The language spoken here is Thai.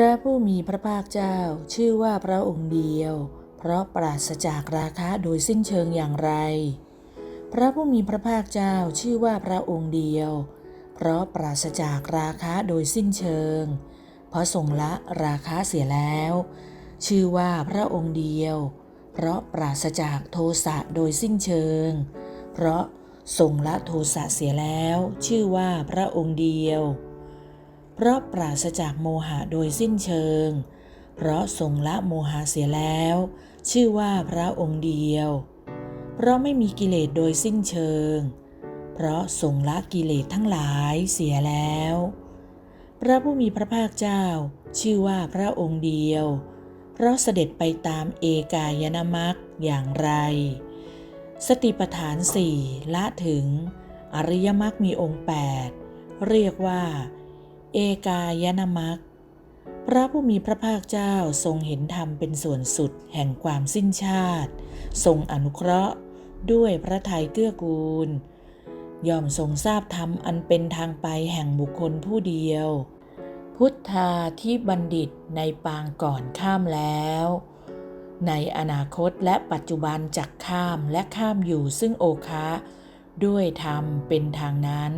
ระผู้มีพระภาคเจ้าชื่อว่าพระองค์เดียว เพราะปราศจากราคะโดยสิ้นเชิงอย่างไร พระผู้มีพระภาคเจ้าชื่อว่าพระองค์เดียว เพราะปราศจากราคะโดยสิ้นเชิง เพราะทรงละราคะเสียแล้ว ชื่อว่าพระองค์เดียว เพราะปราศจากโทสะโดยสิ้นเชิง เพราะทรงละโทสะเสียแล้ว ชื่อว่าพระองค์เดียว เพราะปราศจากโมหะโดยสิ้นเชิง เพราะทรงละโมหะเสียแล้ว ชื่อว่าพระองค์เดียว เพราะไม่มีกิเลสโดยสิ้นเชิง เพราะทรงละกิเลสทั้งหลายเสียแล้ว พระผู้มีพระภาคเจ้า ชื่อว่าพระองค์เดียว เพราะเสด็จไปตามเอกายนามัคอย่างไร สติปัฏฐานสี่ละถึง อริยมรรคมีองค์ 8 เรียกว่า เอกายนมัคพระผู้มีพระภาคเจ้าทรงเห็นธรรมเป็นส่วนสุดแห่งความสิ้นชาติ ทรงอนุเคราะห์ด้วยพระทัยเกื้อกูล ย่อมทรงทราบธรรมอันเป็นทางไปแห่งบุคคลผู้เดียว พุทธาที่บัณฑิตในปางก่อนข้ามแล้ว ในอนาคตและปัจจุบันจักข้ามและข้ามอยู่ซึ่งโอคะด้วยธรรมเป็นทางนั้น